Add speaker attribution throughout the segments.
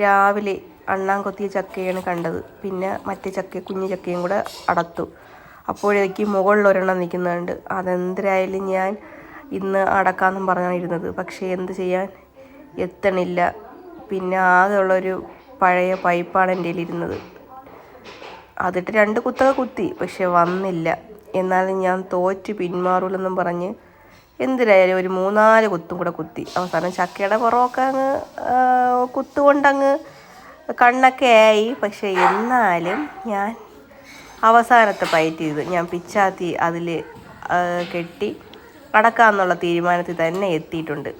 Speaker 1: രാവിലെ അണ്ണാൻ കൊത്തിയ ചക്കയാണ് കണ്ടത്. പിന്നെ മറ്റേ ചക്ക കുഞ്ഞു ചക്കയും കൂടെ അടത്തു. അപ്പോഴേക്ക് മുകളിൽ ഒരെണ്ണം നിൽക്കുന്നുണ്ട്. അതെന്തരായാലും ഞാൻ ഇന്ന് അടക്കാമെന്നും പറഞ്ഞാണ് ഇരുന്നത്. പക്ഷേ എന്ത് ചെയ്യാൻ? എത്തണില്ല. പിന്നെ ആകെയുള്ളൊരു പഴയ പൈപ്പാണ് എന്റെ ഇരുന്നത് അതിട്ട് രണ്ട് കുത്തൊക്കെ കുത്തി. പക്ഷെ വന്നില്ല. എന്നാലും ഞാൻ തോറ്റ് പിന്മാറൂലെന്നും പറഞ്ഞ് എന്തിനായാലും ഒരു മൂന്നാൽ കുത്തും കൂടെ കുത്തി. അവസാനം ചക്കയുടെ പുറമൊക്കെ അങ്ങ് കുത്തുകൊണ്ടങ്ങ് കണ്ണൊക്കെ ആയി. പക്ഷെ എന്നാലും ഞാൻ അവസാനത്തെ പയറ്റ് ചെയ്തു. ഞാൻ പിച്ചാത്തി അതിൽ കെട്ടി അടക്കാന്നുള്ള തീരുമാനത്തിൽ തന്നെ എത്തിയിട്ടുണ്ട്.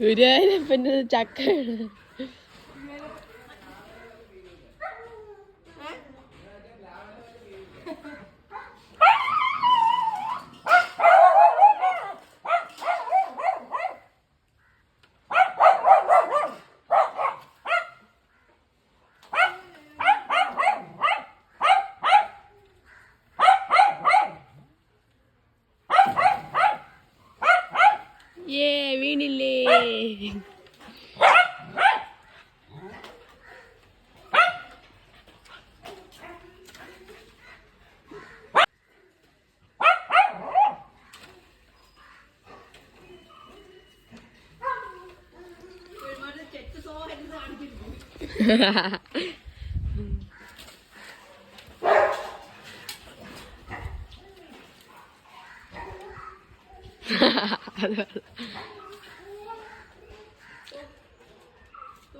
Speaker 2: ഗുരുവായൂരപ്പന്റെ ചക്ക അത്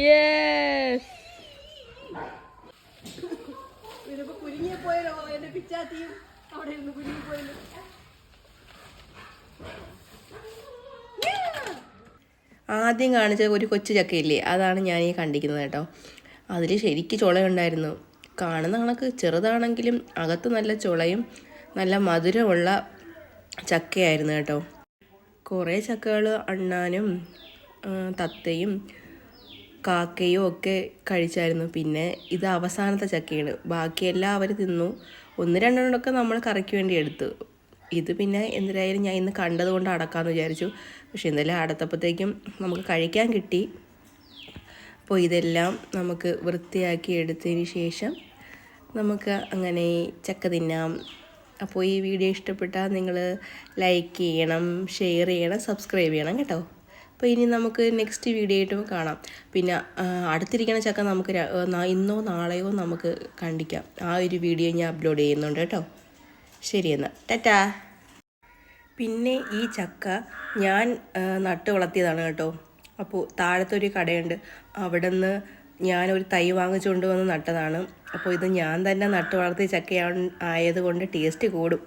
Speaker 2: യെസ്
Speaker 1: ഇതിപ്പോ കുരുങ്ങിപ്പോയാലോ എന്റെ പിച്ചാത്തിയും അവിടെ ഇരുന്ന് കുരുങ്ങിപ്പോയല്ലോ ആദ്യം കാണിച്ച ഒരു കൊച്ചു ചക്കയില്ലേ അതാണ് ഞാൻ ഈ കണ്ടിരിക്കുന്നത് കേട്ടോ. അതിൽ ശരിക്ക് ചുളയുണ്ടായിരുന്നു. കാണുന്ന കണക്ക് ചെറുതാണെങ്കിലും അകത്ത് നല്ല ചുളയും നല്ല മധുരമുള്ള ചക്കയായിരുന്നു കേട്ടോ. കുറേ ചക്കകൾ അണ്ണാനും തത്തയും കാക്കയും ഒക്കെ കഴിച്ചായിരുന്നു. പിന്നെ ഇത് അവസാനത്തെ ചക്കയാണ്. ബാക്കിയെല്ലാം അവർ തിന്നു. ഒന്ന് രണ്ടെണ്ണമൊക്കെ നമ്മൾ കറിക്ക് വേണ്ടി എടുത്തു. ഇത് പിന്നെ എന്തിനായാലും ഞാൻ ഇന്ന് കണ്ടത് കൊണ്ട് അടക്കാമെന്ന് വിചാരിച്ചു. പക്ഷെ ഇന്നലെ അടത്തപ്പോഴത്തേക്കും നമുക്ക് കഴിക്കാൻ കിട്ടി. അപ്പോൾ ഇതെല്ലാം നമുക്ക് വൃത്തിയാക്കി എടുത്തതിന് ശേഷം നമുക്ക് അങ്ങനെ ചക്ക തിന്നാം. അപ്പോൾ ഈ വീഡിയോ ഇഷ്ടപ്പെട്ടാൽ നിങ്ങൾ ലൈക്ക് ചെയ്യണം ഷെയർ ചെയ്യണം സബ്സ്ക്രൈബ് ചെയ്യണം കേട്ടോ. അപ്പോൾ ഇനി നമുക്ക് നെക്സ്റ്റ് വീഡിയോ ആയിട്ടും കാണാം. പിന്നെ അടുത്തിരിക്കുന്ന ചക്ക നമുക്ക് ഇന്നോ നാളെയോ നമുക്ക് കണ്ടിക്കാം. ആ ഒരു വീഡിയോ ഞാൻ അപ്ലോഡ് ചെയ്യുന്നുണ്ട് കേട്ടോ. ശരി എന്നാൽ ടാറ്റാ. പിന്നെ ഈ ചക്ക ഞാൻ നട്ട് വളർത്തിയതാണ് കേട്ടോ. അപ്പോൾ താഴത്തൊരു കടയുണ്ട്. അവിടെ നിന്ന് ഞാനൊരു തൈ വാങ്ങിച്ചുകൊണ്ട് വന്ന് നട്ടതാണ്. അപ്പോൾ ഇത് ഞാൻ തന്നെ നട്ട് വളർത്തിയ ചക്കയാണ് ആയതുകൊണ്ട് ടേസ്റ്റ് കൂടും.